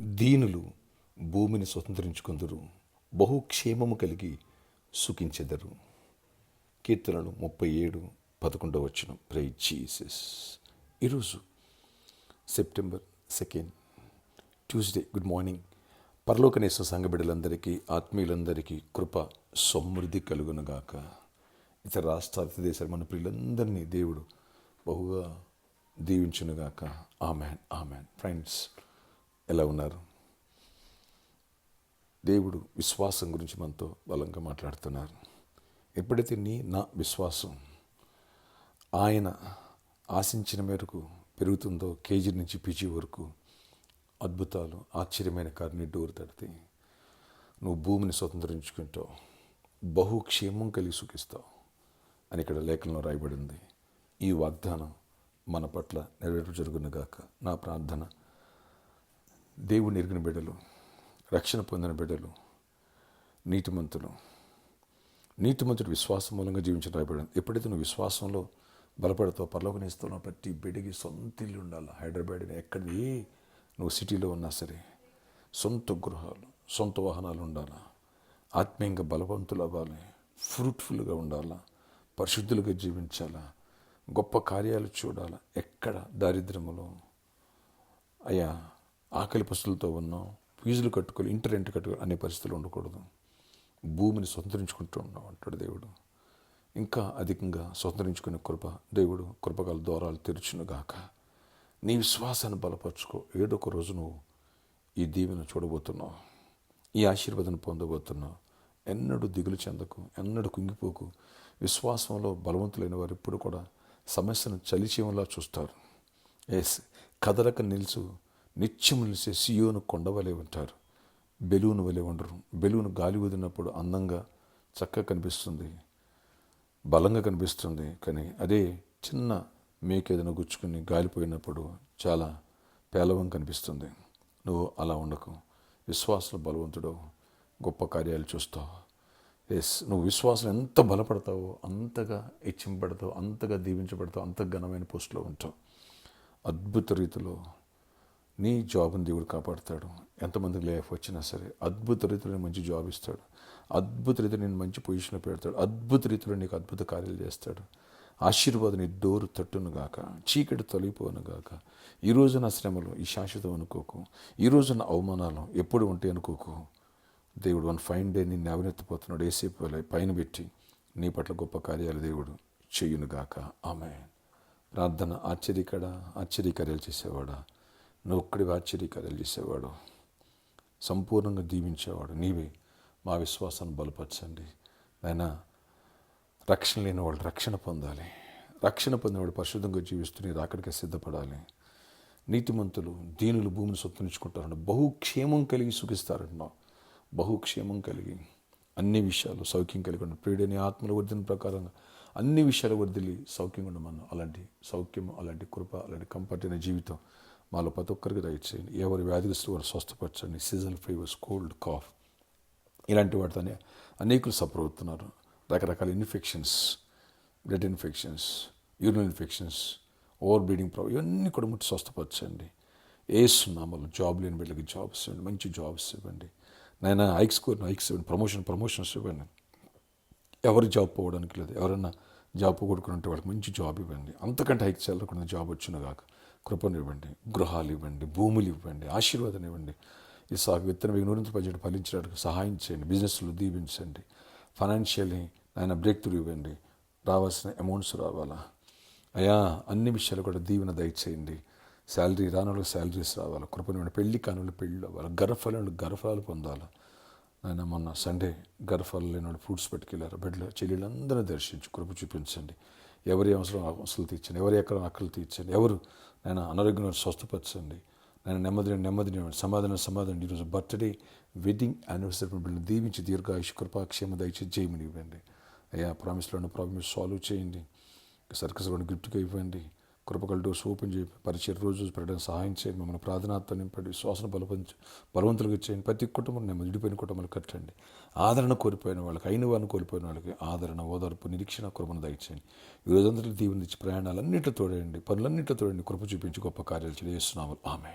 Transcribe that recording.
దీనులు భూమిని స్వతంత్రించుకుందరు బహుక్షేమము కలిగి సుఖించెదరు. కీర్తనలు ముప్పై ఏడు పదకొండవ వచ్చిన ప్రై జీసస్ ఈరోజు September second Tuesday good morning. పరలోకనేశ్వర సంఘబిడ్డలందరికీ ఆత్మీయులందరికీ కృప సమృద్ధి కలుగునుగాక. ఇతర రాష్ట్రాలు ఇతర దేశాలు మన ప్రియులందరినీ దేవుడు బహుగా దీవించునుగాక. ఆమెన్ ఆమెన్ ఫ్రెండ్స్ ఎలా ఉన్నారు? దేవుడు విశ్వాసం గురించి మనతో బలంగా మాట్లాడుతున్నారు. ఎప్పుడైతే నీ నా విశ్వాసం ఆయన ఆశించిన మేరకు పెరుగుతుందో కేజీ నుంచి పీజీ వరకు అద్భుతాలు ఆశ్చర్యమైన కారుని డోరు తడితే నువ్వు భూమిని స్వతంత్రించుకుంటావు బహుక్షేమం కలిగి సుఖిస్తావు అని ఇక్కడ లేఖనంలో రాయబడింది. ఈ వాగ్దానం మన పట్ల నెరవేర్పు జరుగునుగాక. నా ప్రార్థన దేవుని ఎరిగిన బిడ్డలు రక్షణ పొందిన బిడ్డలు నీతిమంతులు. నీతిమంతుడు విశ్వాసం మూలంగా జీవించిన రాయబడింది ఎప్పుడైతే నువ్వు విశ్వాసంలో బలపడతావు పరలోకనిస్తున్నావు ప్రతి బిడ్డకి సొంత ఇల్లు ఉండాలి? హైదరాబాద్ ఎక్కడ ఏ నువ్వు సిటీలో ఉన్నా సరే సొంత గృహాలు సొంత వాహనాలు ఉండాలా? ఆత్మీయంగా బలవంతులు అవ్వాలి ఫ్రూట్ఫుల్గా ఉండాలా? పరిశుద్ధులుగా జీవించాలా? గొప్ప కార్యాలు చూడాలా? ఎక్కడ? దారిద్ర్యములో అయ్యా ఆకలి పసులతో ఉన్నాం ఫీజులు కట్టుకోవాలి ఇంటి రెంట్ కట్టుకోవాలి అనే పరిస్థితులు ఉండకూడదు. భూమిని స్వతంత్రించుకుంటూ ఉన్నాం అంటాడు దేవుడు. ఇంకా అధికంగా స్వతంత్రించుకునే కృప దేవుడు కృపగల దూరాలు తెరుచునుగాక. నీ విశ్వాసాన్ని బలపరుచుకో. ఏదో ఒక రోజు నువ్వు ఈ దీవెన చూడబోతున్నావు. ఈ ఆశీర్వాదం పొందబోతున్నావు. ఎన్నడూ దిగులు చెందకు ఎన్నడూ కుంగిపోకు. విశ్వాసంలో బలవంతులైన వారు ఎప్పుడు కూడా సమస్యను చలిచేయంలా చూస్తారు. ఎస్ కదలక నిలుచు నిత్యం నిలిసే సియోను కొండవలే ఉంటారు. బెలూను వలె ఉండరు. బెలూను గాలి వదిలినప్పుడు అందంగా చక్కగా కనిపిస్తుంది. బలంగా కనిపిస్తుంది. కానీ అదే చిన్న మేక ఏదైనా గుచ్చుకుని గాలిపోయినప్పుడు చాలా పేలవం కనిపిస్తుంది. నువ్వు అలా ఉండకు. విశ్వాసలు బలవంతుడు. గొప్ప కార్యాలు చూస్తావు. ఎస్ నువ్వు విశ్వాసం ఎంత బలపడతావో అంతగా హెచ్చింపడతావు అంతగా దీవించబడతావు అంత ఘనమైన పోస్టులో ఉంటావు. అద్భుత రీతిలో నీ జాబ్ని దేవుడు కాపాడుతాడు. ఎంతమందికి లేఫ్ వచ్చినా సరే అద్భుత రీతిలో మంచి జాబ్ ఇస్తాడు. అద్భుత రీతిలో నేను మంచి పొజిషన్లో పెడతాడు. అద్భుత రీతిలో నీకు అద్భుత కార్యాలు చేస్తాడు. ఆశీర్వాదం నీ డోరు తట్టును గాక చీకటి తొలగిపోను గాక. ఈ రోజున శ్రమలు ఈ శాశ్వతం అనుకోకు. ఈ రోజున అవమానాలు ఎప్పుడు ఉంటాయి అనుకోకు. దేవుడు వన్ ఫైన్ డే నిన్ను అవినెత్తిపోతున్నాడు ఏసేపు పైన పెట్టి నీ పట్ల గొప్ప కార్యాలు దేవుడు చెయ్యునుగాక ఆమె ప్రార్థన ఆశ్చర్యకడ ఆశ్చర్యకార్యాలు చేసేవాడా? నువ్వు ఒక్కడి ఆశ్చర్యకార్యాలు చేసేవాడు. సంపూర్ణంగా దీవించేవాడు. నీవే మా విశ్వాసాన్ని బలపరచండి. నాయన రక్షణ లేని వాళ్ళు రక్షణ పొందాలి. రక్షణ పొందినవాడు పరిశుద్ధంగా జీవిస్తూ నీ రాకడికి సిద్ధపడాలి. నీతిమంతులు దీనులు భూమిని సొత్తనించుకుంటారంట బహుక్షేమం కలిగి సుఖిస్తారంటున్నావు. బహుక్షేమం కలిగి అన్ని విషయాలు సౌఖ్యం కలిగి ఉన్న ప్రియుడని ఆత్మల వర్ధన ప్రకారంగా అన్ని విషయాలు వర్దిలి సౌఖ్యంగా ఉండమన్నా అలాంటి సౌఖ్యం అలాంటి కృప అలాంటి కంపర్టైన జీవితం మాలో ప్రతి ఒక్కరికి దయచేయండి. ఎవరి వ్యాధిగ్రస్తులు వారు స్వస్థపరచండి. సీజన్ ఫీవర్స్ కోల్డ్ కాఫ్ ఇలాంటి వాటితోనే అనేకులు సఫర్ అవుతున్నారు. రకరకాల infections blood infections urine infections over bleeding problem ఇవన్నీ కూడా ముట్టి స్వస్థపరచండి. వేస్తున్నామలు జాబ్ లేని వీళ్ళకి జాబ్స్ ఇవ్వండి. మంచి జాబ్స్ ఇవ్వండి. నాయన హైక్స్ కోరిన హైక్స్ ఇవ్వండి. ప్రమోషన్ ప్రమోషన్స్ ఇవ్వండి. ఎవరు జాబ్ పోవడానికి లేదు. ఎవరైనా జాబ్ పోగొట్టుకుంటే వాళ్ళకి మంచి జాబ్ ఇవ్వండి. అంతకంటే హైక్ చల్లకుండా జాబ్ వచ్చిన కాక కృపను ఇవ్వండి గృహాలు ఇవ్వండి భూములు ఇవ్వండి ఆశీర్వాదం ఇవ్వండి ఈ సాగు విత్తనం వెయ్యి నూరింత ఫలించడానికి సహాయం చేయండి బిజినెస్లో దీవించండి ఫైనాన్షియల్లీ ఆయన బ్రేక్ త్రూ ఇవ్వండి రావాల్సిన అమౌంట్స్ రావాలా? అయా అన్ని విషయాలు కూడా దీవెన దయచేయండి. శాలరీ రానులకు శాలరీస్ రావాలి? కృపనివ్వండి పెళ్ళి కానులు పెళ్ళి అవ్వాలి గర్భఫలాలు గర్భఫలాలు పొందాలి? ఆయన మొన్న సండే గర్భఫలాలు లేని ఫ్రూట్స్ పెట్టుకెళ్ళారు బిడ్డలు చెల్లెళ్ళందరినీ దర్శించి కృప చూపించండి. ఎవరి అవసరం అవసరం తీర్చండి ఎవరి ఎక్కడ అక్కలు తీర్చండి ఎవరు నేను అనారోగ్యం స్వస్థపరచండి నేను నెమ్మదిని నెమ్మదిని సమాధానం సమాధానం ఈరోజు బర్త్డే వెడ్డింగ్ యానివర్సరీ బిడ్డలు దీవించి దీర్ఘాయుష్ కృపాక్షేమ దయచేసి చేయమని ఇవ్వండి అయ్యా ప్రామిస్లో ఉన్న ప్రాబ్లమ్స్ సాల్వ్ చేయండి. సర్కస్లో ఉన్న గిఫ్ట్గా ఇవ్వండి. కృపకల డోర్స్ ఓపెన్ చేయి. పరిచయం రోజు పెట్టడానికి సహాయం చేయండి మమ్మల్ని ప్రార్థనాత్మ నింపండి. శ్వాసన బలపంచి బలవంతులుగా చేయండి. ప్రతి కుటుంబం నెమ్మది విడిపోయిన కుటుంబాలు కట్టండి. ఆదరణ కోల్పోయిన వాళ్ళకి అయిన వారిని కోల్పోయిన వాళ్ళకి ఆదరణ ఓదార్పు నిరీక్షణ కృపను దయచేయండి. ఈ రోజంతటి దీవెన ఇచ్చి తోడండి. పనులన్నింటిలో తోడండి. కృప చూపించి గొప్ప కార్యాలు చేస్తున్నాము ఆమె